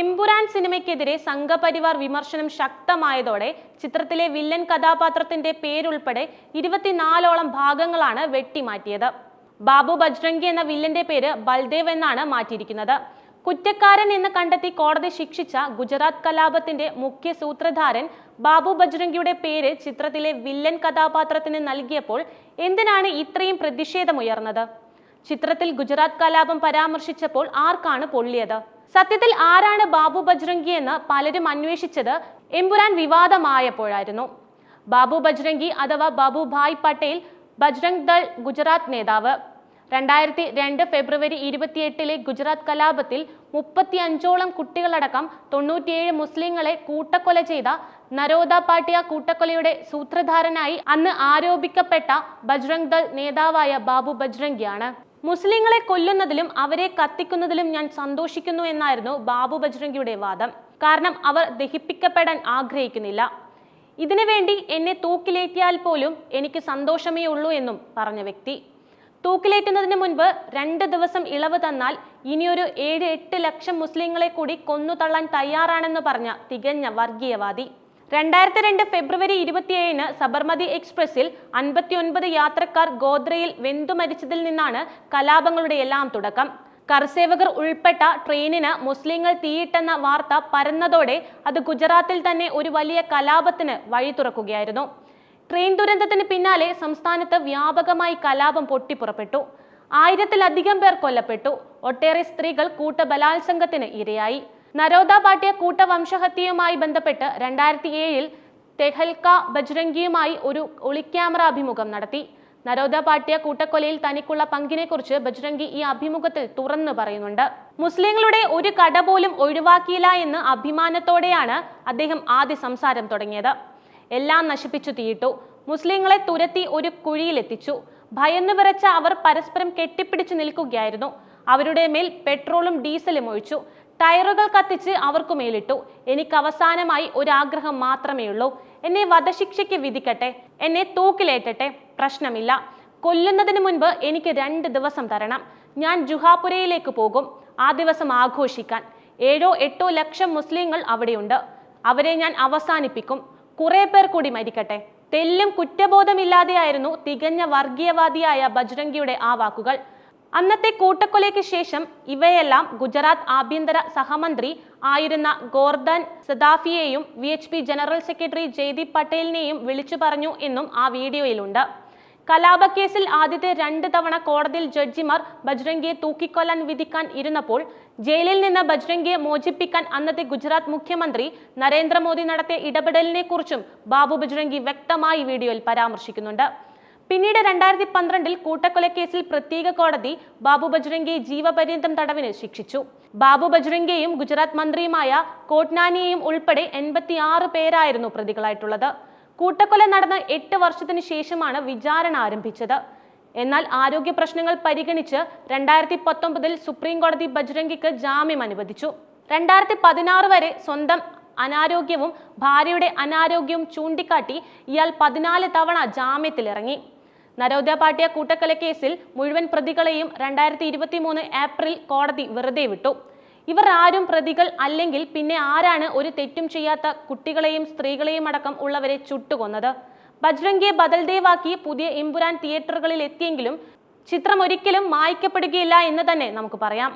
എമ്പുരാൻ സിനിമയ്ക്കെതിരെ സംഘപരിവാർ വിമർശനം ശക്തമായതോടെ ചിത്രത്തിലെ വില്ലൻ കഥാപാത്രത്തിന്റെ പേരുൾപ്പെടെ ഇരുപത്തിനാലോളം ഭാഗങ്ങളാണ് വെട്ടിമാറ്റിയത്. ബാബു ബജ്രംഗി എന്ന വില്ലന്റെ പേര് ബൽദേവ് എന്നാണ് മാറ്റിയിരിക്കുന്നത്. കുറ്റക്കാരൻ എന്ന് കണ്ടെത്തി കോടതി ശിക്ഷിച്ച ഗുജറാത്ത് കലാപത്തിന്റെ മുഖ്യ സൂത്രധാരൻ ബാബു ബജ്രംഗിയുടെ പേര് ചിത്രത്തിലെ വില്ലൻ കഥാപാത്രത്തിന് നൽകിയപ്പോൾ എന്തിനാണ് ഇത്രയും പ്രതിഷേധമുയർന്നത്? ചിത്രത്തിൽ ഗുജറാത്ത് കലാപം പരാമർശിച്ചപ്പോൾ ആർക്കാണ് പൊള്ളിയത്? സത്യത്തിൽ ആരാണ് ബാബു ബജ്രംഗി എന്ന് പലരും അന്വേഷിച്ചത് എമ്പുരാൻ വിവാദമായപ്പോഴായിരുന്നു. ബാബു ബജ്രംഗി അഥവാ ബാബു ഭായ് പട്ടേൽ ബജ്രംഗ് ദൾ ഗുജറാത്ത് നേതാവ്. രണ്ടായിരത്തി രണ്ട് ഫെബ്രുവരി ഇരുപത്തിയെട്ടിലെ ഗുജറാത്ത് കലാപത്തിൽ മുപ്പത്തി അഞ്ചോളം കുട്ടികളടക്കം തൊണ്ണൂറ്റിയേഴ് മുസ്ലിങ്ങളെ കൂട്ടക്കൊല ചെയ്ത നരോദ പാട്ടിയ കൂട്ടക്കൊലയുടെ സൂത്രധാരനായി അന്ന് ആരോപിക്കപ്പെട്ട ബജ്രംഗ് ദൾ നേതാവായ ബാബു ബജ്രംഗിയാണ്. മുസ്ലിങ്ങളെ കൊല്ലുന്നതിലും അവരെ കത്തിക്കുന്നതിലും ഞാൻ സന്തോഷിക്കുന്നു എന്നായിരുന്നു ബാബു ബജ്രംഗിയുടെ വാദം. കാരണം അവർ ദഹിപ്പിക്കപ്പെടാൻ ആഗ്രഹിക്കുന്നില്ല. ഇതിനു വേണ്ടി എന്നെ തൂക്കിലേറ്റിയാൽ പോലും എനിക്ക് സന്തോഷമേ ഉള്ളൂ എന്നും പറഞ്ഞ വ്യക്തി. തൂക്കിലേറ്റുന്നതിന് മുൻപ് രണ്ട് ദിവസം ഇളവ് തന്നാൽ ഇനിയൊരു ഏഴ് എട്ട് ലക്ഷം മുസ്ലിങ്ങളെ കൂടി കൊന്നു തള്ളാൻ തയ്യാറാണെന്ന് പറഞ്ഞ തികഞ്ഞ വർഗീയവാദി. രണ്ടായിരത്തി രണ്ട് ഫെബ്രുവരി ഇരുപത്തിയേഴിന് സബർമതി എക്സ്പ്രസിൽ അൻപത്തിയൊൻപത് യാത്രക്കാർ ഗോദ്രയിൽ വെന്തു മരിച്ചതിൽ നിന്നാണ് കലാപങ്ങളുടെ എല്ലാം തുടക്കം. കർസേവകർ ഉൾപ്പെട്ട ട്രെയിനിന് മുസ്ലിങ്ങൾ തീയിട്ടെന്ന വാർത്ത പരന്നതോടെ അത് ഗുജറാത്തിൽ തന്നെ ഒരു വലിയ കലാപത്തിന് വഴി തുറക്കുകയായിരുന്നു. ട്രെയിൻ ദുരന്തത്തിന് പിന്നാലെ സംസ്ഥാനത്ത് വ്യാപകമായി കലാപം പൊട്ടിപ്പുറപ്പെട്ടു. ആയിരത്തിലധികം പേർ കൊല്ലപ്പെട്ടു. ഒട്ടേറെ സ്ത്രീകൾ കൂട്ടബലാത്സംഗത്തിന് ഇരയായി. നരോദ ഭാട്ടിയ കൂട്ടവംശഹത്യയുമായി ബന്ധപ്പെട്ട് രണ്ടായിരത്തി ഏഴിൽ തെഹൽക്ക ബജ്രംഗിയുമായി ഒരു ഒളിക്യാമറ അഭിമുഖം നടത്തി. നരോദ പാട്യ കൂട്ടക്കൊലയിൽ തനിക്കുള്ള പങ്കിനെക്കുറിച്ച് ബജ്രംഗി ഈ അഭിമുഖത്തിൽ തുറന്നു പറയുന്നുണ്ട്. മുസ്ലിങ്ങളുടെ ഒരു കട പോലും ഒഴിവാക്കിയില്ല എന്ന് അഭിമാനത്തോടെയാണ് അദ്ദേഹം ആദ്യ സംസാരം തുടങ്ങിയത്. എല്ലാം നശിപ്പിച്ചു തീയിട്ടു. മുസ്ലിങ്ങളെ തുരത്തി ഒരു കുഴിയിലെത്തിച്ചു. ഭയന്നു വിറച്ച അവർ പരസ്പരം കെട്ടിപ്പിടിച്ചു നിൽക്കുകയായിരുന്നു. അവരുടെ മേൽ പെട്രോളും ഡീസലും ഒഴിച്ചു. ടയറുകൾ കത്തിച്ച് അവർക്കു മേലിട്ടു. എനിക്ക് അവസാനമായി ഒരാഗ്രഹം മാത്രമേ ഉള്ളൂ. എന്നെ വധശിക്ഷയ്ക്ക് വിധിക്കട്ടെ. എന്നെ തൂക്കിലേറ്റട്ടെ. പ്രശ്നമില്ല. കൊല്ലുന്നതിന് മുൻപ് എനിക്ക് രണ്ട് ദിവസം തരണം. ഞാൻ ജുഹാപുരയിലേക്ക് പോകും. ആ ദിവസം ആഘോഷിക്കാൻ. ഏഴോ എട്ടോ ലക്ഷം മുസ്ലിങ്ങൾ അവിടെയുണ്ട്. അവരെ ഞാൻ അവസാനിപ്പിക്കും. കുറെ പേർ കൂടി മരിക്കട്ടെ. തെല്ലും കുറ്റബോധമില്ലാതെയായിരുന്നു തികഞ്ഞ വർഗീയവാദിയായ ബജ്രംഗിയുടെ ആ വാക്കുകൾ. അന്നത്തെ കൂട്ടക്കൊലയ്ക്ക് ശേഷം ഇവയെല്ലാം ഗുജറാത്ത് ആഭ്യന്തര സഹമന്ത്രി ആയിരുന്ന Gordhan സദാഫിയെയും V H P general secretary Jaideep പട്ടേലിനെയും വിളിച്ചു പറഞ്ഞു എന്നും ആ വീഡിയോയിലുണ്ട്. കലാപക്കേസിൽ ആദ്യത്തെ രണ്ട് തവണ കോടതിയിൽ ജഡ്ജിമാർ ബജ്രംഗിയെ തൂക്കിക്കൊല്ലാൻ വിധിക്കാൻ ഇരുന്നപ്പോൾ ജയിലിൽ നിന്ന് ബജ്രംഗിയെ മോചിപ്പിക്കാൻ അന്നത്തെ ഗുജറാത്ത് മുഖ്യമന്ത്രി നരേന്ദ്രമോദി നടത്തിയ ഇടപെടലിനെ കുറിച്ചും ബാബു ബജ്രംഗി വ്യക്തമായി വീഡിയോയിൽ പരാമർശിക്കുന്നുണ്ട്. പിന്നീട് രണ്ടായിരത്തി പന്ത്രണ്ടിൽ കൂട്ടക്കൊലക്കേസിൽ പ്രത്യേക കോടതി ബാബു ബജ്രംഗെ ജീവപര്യന്തം തടവിന് ശിക്ഷിച്ചു. ബാബു ബജ്രംഗെയും ഗുജറാത്ത് മന്ത്രിയുമായ കോട്നാനിയെയും ഉൾപ്പെടെ എൺപത്തിയാറ് പേരായിരുന്നു പ്രതികളായിട്ടുള്ളത്. കൂട്ടക്കൊല നടന്ന് എട്ട് വർഷത്തിന് ശേഷമാണ് വിചാരണ ആരംഭിച്ചത്. എന്നാൽ ആരോഗ്യ പ്രശ്നങ്ങൾ പരിഗണിച്ച് രണ്ടായിരത്തി പത്തൊമ്പതിൽ സുപ്രീം കോടതി ബജ്രംഗിക്ക് ജാമ്യം അനുവദിച്ചു. രണ്ടായിരത്തി പതിനാറ് വരെ സ്വന്തം അനാരോഗ്യവും ഭാര്യയുടെ അനാരോഗ്യവും ചൂണ്ടിക്കാട്ടി ഇയാൾ പതിനാല് തവണ ജാമ്യത്തിലിറങ്ങി. നരോദ പാട്ടിയ കൂട്ടക്കൊലക്കേസിൽ മുഴുവൻ പ്രതികളെയും രണ്ടായിരത്തി ഇരുപത്തി മൂന്ന് ഏപ്രിൽ കോടതി വെറുതെ വിട്ടു. ഇവർ ആരും പ്രതികൾ അല്ലെങ്കിൽ പിന്നെ ആരാണ് ഒരു തെറ്റും ചെയ്യാത്ത കുട്ടികളെയും സ്ത്രീകളെയും അടക്കം ഉള്ളവരെ ചുട്ടുകൊന്നത്. ബജ്രംഗിയെ ബദൽദേവാക്കി പുതിയ ഇമ്പുരാൻ തിയേറ്ററുകളിൽ എത്തിയെങ്കിലും ചിത്രം ഒരിക്കലും മായ്ക്കപ്പെടുകയില്ല എന്ന് തന്നെ നമുക്ക് പറയാം.